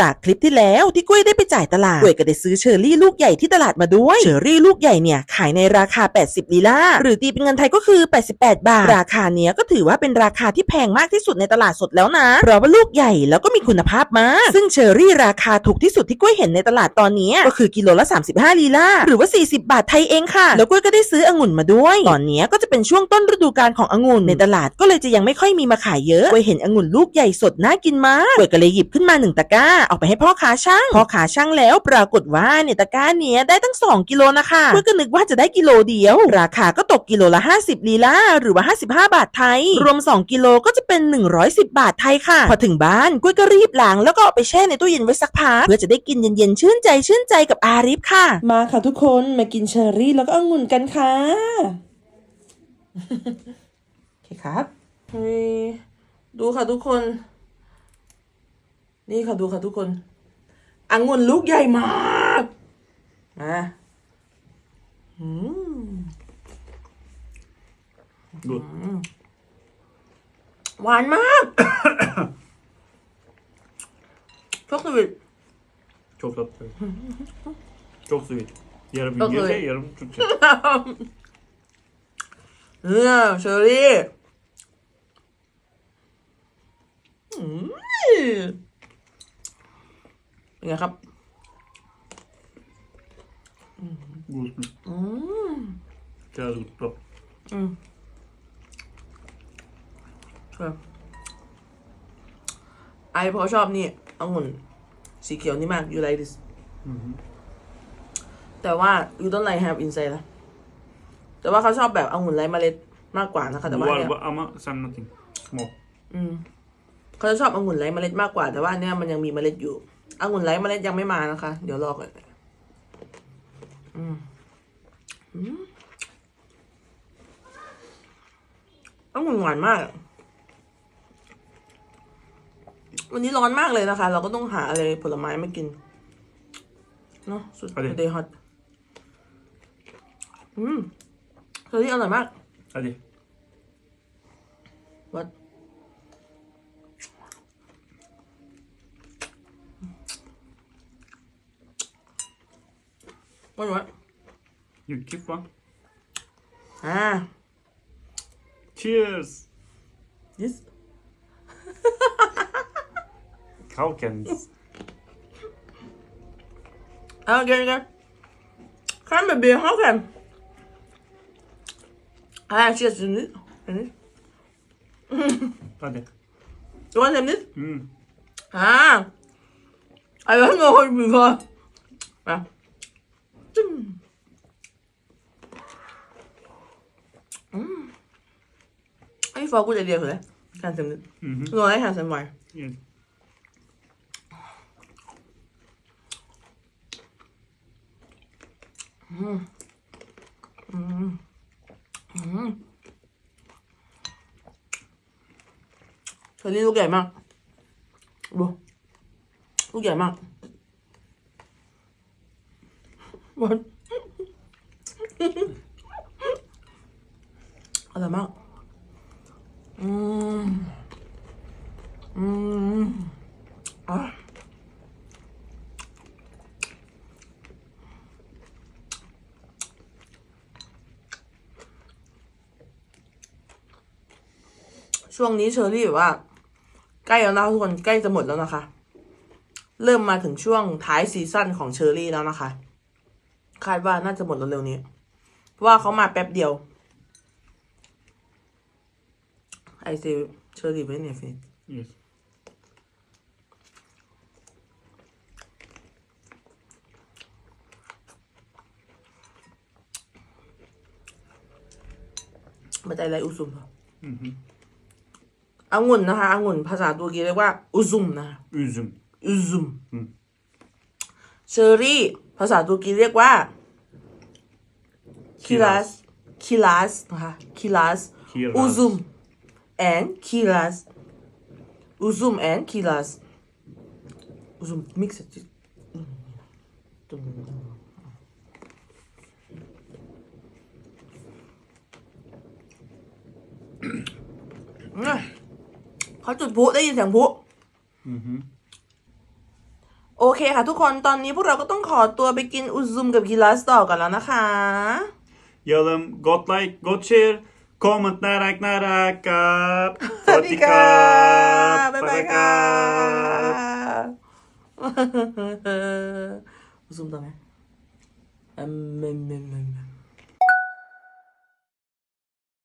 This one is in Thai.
จากคลิปที่แล้วที่กุ้ยได้ไปจ่ายตลาด กุ้ยก็ได้ซื้อเชอร์รี่ลูกใหญ่ที่ตลาดมาด้วย เชอร์รี่ลูกใหญ่เนี่ยขายในราคา 80ลีลาหรือตีเป็นเงินไทยก็คือ 88 บาท ราคาเนี้ยก็ถือว่าเป็นราคาที่แพงมากที่สุดในตลาดสดแล้วนะ เพราะว่าลูกใหญ่แล้วก็มีคุณภาพมาก ซึ่งเชอร์รี่ราคาถูกที่สุดที่กุ้ยเห็นในตลาดตอนนี้ก็คือกิโลละ 35ลีลาหรือว่า 40 บาทไทยเองค่ะ แล้วกุ้ยก็ได้ซื้อองุ่นมาด้วย ตอนนี้ก็จะเป็นช่วงต้นฤดูกาลขององุ่นในตลาดก็เลยจะยังไม่ค่อยมีมาขายเยอะกุ้ยเห็นองุ่นลูกใหญ่สดน่ากินมากกุ้ยก็เลยหยิบขึ้นมาหนึ่งตะกร้าเอาไปให้พ่อค้าช่างพ่อค้าช่างแล้วปรากฏว่าเนี่ยตะกร้าเนี้ยได้ตั้ง 2 กิโลนะคะกุ้ยก็นึกว่าจะได้กิโลเดียว ราคาก็ตกกิโลละ 50ลีลาหรือว่า 55 บาทไทย รวม 2 กิโลก็จะเป็น 110 บาทไทยค่ะ พอถึงบ้านกุ้ยก็รีบล้างแล้วก็เอาไปแช่ในตู้เย็นไว้สักพักเพื่อจะได้กินเย็นๆชื่นใจชื่นใจกับอาริฟค่ะ มาค่ะทุกคนมากินเชอร์รี่แล้วก็องุ่นกันค่ะโอเคครับดูค่ะทุกคน นี่ค่ะดูค่ะทุกคนองุ่นลูกใหญ่มากมาอืม Good. หวานมากช็อกโกแลต Çok tatlı. Çok sweet. Yarım Çok İngilizce, sweet. yarım Türkçe. เนี่ยเชอรี่อืม เป็นไงครับ อืม Kjære godt. อืมครับไอพอชอบนี่องุ่นสีเขียวนี่มาก you like this แต่ว่า you don't like have inside ละแต่ว่าเขาชอบแบบองุ่นไร้เมล็ดมากกว่านะคะแต่ว่าเนี่ย bu- ama sen nothing. Small. อืมเขาจะชอบองุ่นไร้เมล็ดมากกว่า แต่ว่าเนี่ยมันยังมีเมล็ดอยู่ องุ่นไร้เมล็ดยังไม่มานะคะ เดี๋ยวรอก่อนอืมอืมองุ่นหวานมาก วันนี้ร้อนมากเลยนะคะ เราก็ต้องหาอะไรผลไม้มากิน เนาะสุดเอาดิเดย์ฮอต อืมเฮ้ยอร่อยมาก Hadi. What? What what? You keep one. อ่า Cheers. this Kalkens. เอาเกินกันข้ามไปเบียร์เขากันอ่า cheers to this and this Hadi. you want some this Mm. อ่า I don't know what before มา จึ้มอืมไอ้ฟอกูจะเดียวเลยการสำนึก Mhm. ร้อยหาสมัย Yes. เชอรี่ลูกใหญ่มากดูลูกใหญ่มาก บอลอร่อยมาก อืม อืมอะช่วงนี้เชอรี่แบบว่า ใกล้แล้วนะทุกคนใกล้จะหมดแล้วนะคะ เริ่มมาถึงช่วงท้ายซีซั่นของเชอรี่แล้วนะคะ คาดว่าน่าจะหมดเร็วๆนี้ เพราะว่าเขามาแป๊บเดียว ไอซีเชอรี่ไว้เนี่ยฟิน Yes. มาใจไรอุซุมเหรอ Mhm. องุ่นนะคะองุ่นภาษาตุรกีเรียกว่าอุซุมนะคะ Üzüm. อุซุม อืม เชอรี่ ภาษาตุรกีเรียกว่าคิรัสคิรัสนะคะคิรัส Kiraz. อุซุม and คิรัสอุซุม and คิรัสอุซุม mix it เขาจุดพลุได้ยินเสียงพลุ Mhm. โอเคค่ะทุกคนตอนนี้พวกเราก็ต้องขอตัวไปกินอุซุมกับกิลาสต่อกันแล้วนะคะ อย่าลืมกดไลค์กดแชร์คอมเมนต์น่ารักน่ารักครับสวัสดีค่ะบ๊ายบายค่ะอุซุมต่อไหมอืม